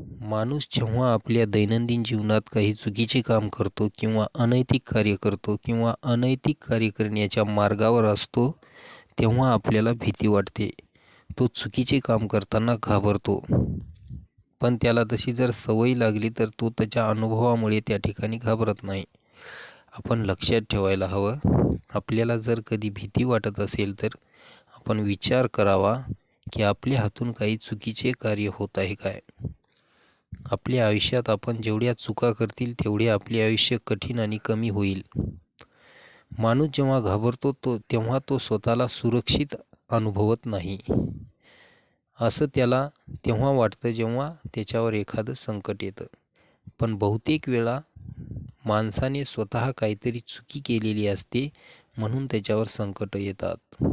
माणूस जेव्हा आपल्या दैनंदिन जीवनात काही चुकीचे काम करतो किंवा अनैतिक कार्य करतो किंवा अनैतिक कार्य करण्याच्या मार्गावर असतो तेव्हा आपल्याला भीती वाटते. तो चुकीचे काम करताना घाबरतो. पण त्याला तशी जर सवय लागली तर तो त्याच्या अनुभवामुळे त्या ठिकाणी घाबरत नाही. आपण लक्षात ठेवायला हवं आपल्याला जर कधी भीती वाटत असेल तर आपण विचार करावा की आपल्या हातून काही चुकीचे कार्य होत आहे काय? आपल्या आयुष्यात आपण जेवढ्या चुका करतील तेवढे आपले आयुष्य कठीण आणि कमी होईल. माणूस जेव्हा घाबरतो तो तेव्हा तो स्वतःला सुरक्षित अनुभवत नाही. असं त्याला तेव्हा वाटतं जेव्हा त्याच्यावर एखादं संकट येतं. पण बहुतेक वेळा माणसाने स्वतः काहीतरी चुकी केलेली असते म्हणून त्याच्यावर संकट येतात.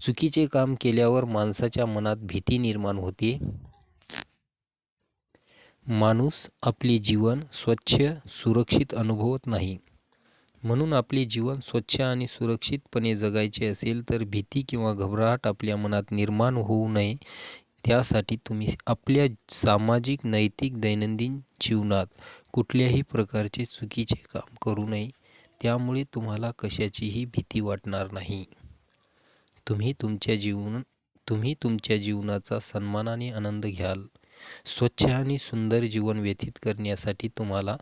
चुकीचे काम केल्यावर माणसाच्या मनात भीती निर्माण होते. माणूस आपले जीवन स्वच्छ सुरक्षित अनुभवत नाही. म्हणून आपले जीवन स्वच्छ आणि सुरक्षितपणे जगायचे असेल तर भीती किंवा घबराट आपल्या मनात निर्माण होऊ नये. त्यासाठी तुम्ही आपल्या सामाजिक नैतिक दैनंदिन जीवनात कुठल्याही प्रकारचे चुकीचे काम करू नये. त्यामुळे तुम्हाला कशाचीही भीती वाटणार नाही. तुम्ही तुमच्या जीवन तुम्ही तुमच्या जीवनाचा सन्मानाने आनंद घ्याल. स्वच्छ आणि सुंदर जीवन व्यतीत करण्यासाठी तुम्हाला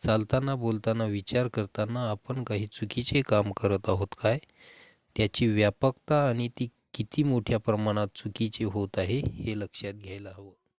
चालताना बोलताना विचार करताना आपण काही चुकीचे काम करत आहोत काय? त्याची व्यापकता आणि ती किती मोठ्या प्रमाणात चुकीचे होत आहे हे लक्षात घ्यायला हवं.